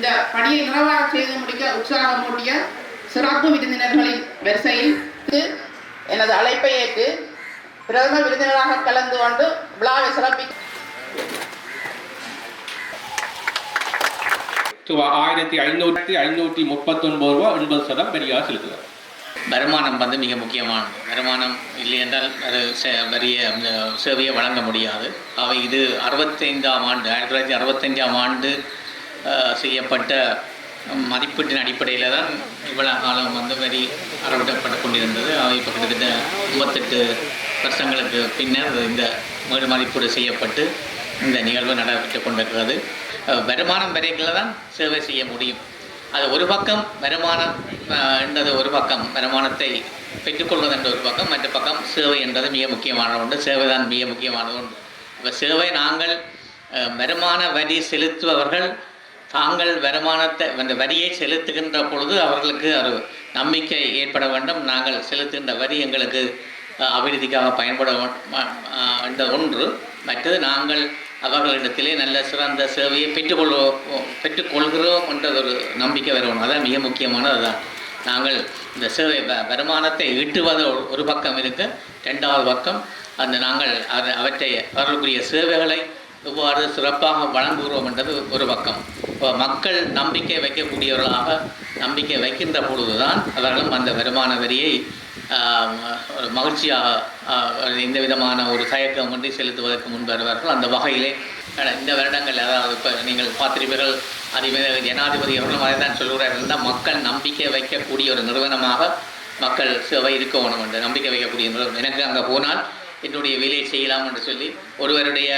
இந்த பணியை நிறைவாக செய்து முடிக்க உற்சாகமூட்டிய சிறப்பு விருந்தினர்களின் வரிசையில் எனது அழைப்பை ஏற்று பிரதம விருந்தினராக கலந்து கொண்டு விழாவை சிறப்பி ரூபாய் ஆயிரத்தி ஐநூற்றி ஐநூற்றி முப்பத்தொன்பது ரூபா எண்பது சதம் பெரியார் செலுத்துகிறார். வருமானம் வந்து மிக முக்கியமானது வருமானம் இல்லை என்றால் அது அந்த சேவையை வழங்க முடியாது. அவை இது அறுபத்தைந்தாம் ஆண்டு ஆயிரத்தி தொள்ளாயிரத்தி அறுபத்தஞ்சாம் ஆண்டு செய்யப்பட்ட மதிப்பீட்டின் அடிப்படையில் தான் இவ்வளவு காலம் வந்து வரி அறவிடப்பட்டு கொண்டிருந்தது. அவை இப்போ கிட்டத்தட்ட ஐம்பத்தெட்டு வருஷங்களுக்கு பின்னர் இந்த மறு மதிப்பீடு செய்யப்பட்டு இந்த நிகழ்வு நடைபெற்று கொண்டிருக்கிறது. வருமானம் வரைகளில் தான் சேவை செய்ய முடியும். அது ஒரு பக்கம் வருமானம் என்றது ஒரு பக்கம் வருமானத்தை பெற்றுக்கொள்வது என்ற ஒரு பக்கம் மற்ற பக்கம் சேவை என்றது மிக முக்கியமான ஒன்று. சேவை தான் மிக முக்கியமானது ஒன்று. இப்போ சேவை நாங்கள் வருமான வரி செலுத்துபவர்கள் தாங்கள் வருமானத்தை அந்த வரியை செலுத்துகின்ற பொழுது அவர்களுக்கு ஒரு நம்பிக்கை ஏற்பட வேண்டும். நாங்கள் செலுத்துகின்ற வரி எங்களுக்கு அபிவிருத்திக்காக பயன்பட என்ற ஒன்று. மற்றது நாங்கள் அவர்களிடத்திலே நல்ல சிறந்த சேவையை பெற்றுக்கொள்வோம் பெற்றுக்கொள்கிறோம் என்ற ஒரு நம்பிக்கை வரணும் அதான் மிக முக்கியமானது. அதுதான் நாங்கள் இந்த சேவை வ- வருமானத்தை ஈட்டுவது ஒரு- பக்கம் இருக்கு. ரெண்டாவது பக்கம் அந்த நாங்கள் அவற்றை அவர்களுக்குரிய சேவைகளை எவ்வாறு சிறப்பாக வழங்குகிறோம் என்றது ஒரு பக்கம். இப்போ மக்கள் நம்பிக்கை வைக்கக்கூடியவர்களாக நம்பிக்கை வைக்கின்ற பொழுதுதான் அவர்களும் அந்த வருமான வரியை ஒரு மகிழ்ச்சியாக இந்த எந்த விதமான ஒரு தயக்கமின்றி செலுத்துவதற்கு முன்பு வருவார்கள். அந்த வகையிலே இந்த வருடங்கள் அதாவது இப்போ நீங்கள் பார்த்திருப்பீர்கள் அதிபர் ஜனாதிபதி அவர்களும் அதை தான் சொல்கிறார்கள் தான் மக்கள் நம்பிக்கை வைக்கக்கூடிய ஒரு நிறுவனமாக மக்கள் சேவை இருக்க வேணும் என்று நம்பிக்கை வைக்கக்கூடிய நிறுவனம். எனக்கு அங்கே போனால் என்னுடைய வேலையை செய்யலாம் என்று சொல்லி ஒருவருடைய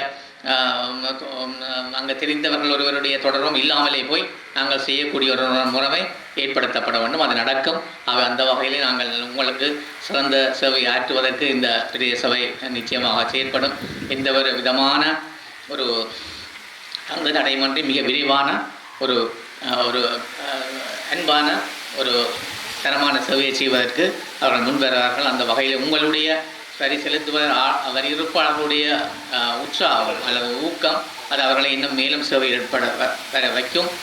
அங்கே தெரிந்தவர்கள் ஒருவருடைய தொடர்பும் இல்லாமலே போய் நாங்கள் செய்யக்கூடிய ஒரு முறைமை ஏற்படுத்தப்பட வேண்டும். அது நடக்கும். அவை அந்த வகையிலே நாங்கள் உங்களுக்கு சிறந்த சேவை ஆற்றுவதற்கு இந்த பெரிய சபை நிச்சயமாக செயற்படும். எந்த ஒரு விதமான ஒரு தங்கு தடைமன்றி மிக விரிவான ஒரு ஒரு அன்பான ஒரு தரமான சேவையை செய்வதற்கு அவர்கள் முன்வருவார்கள். அந்த வகையில் உங்களுடைய வரி செலுத்துவ வரி இருப்பாளர்களுடைய உற்சாகம் அல்லது ஊக்கம் அது அவர்களை இன்னும் மேலும் சேவை ஏற்பட வர வைக்கும்.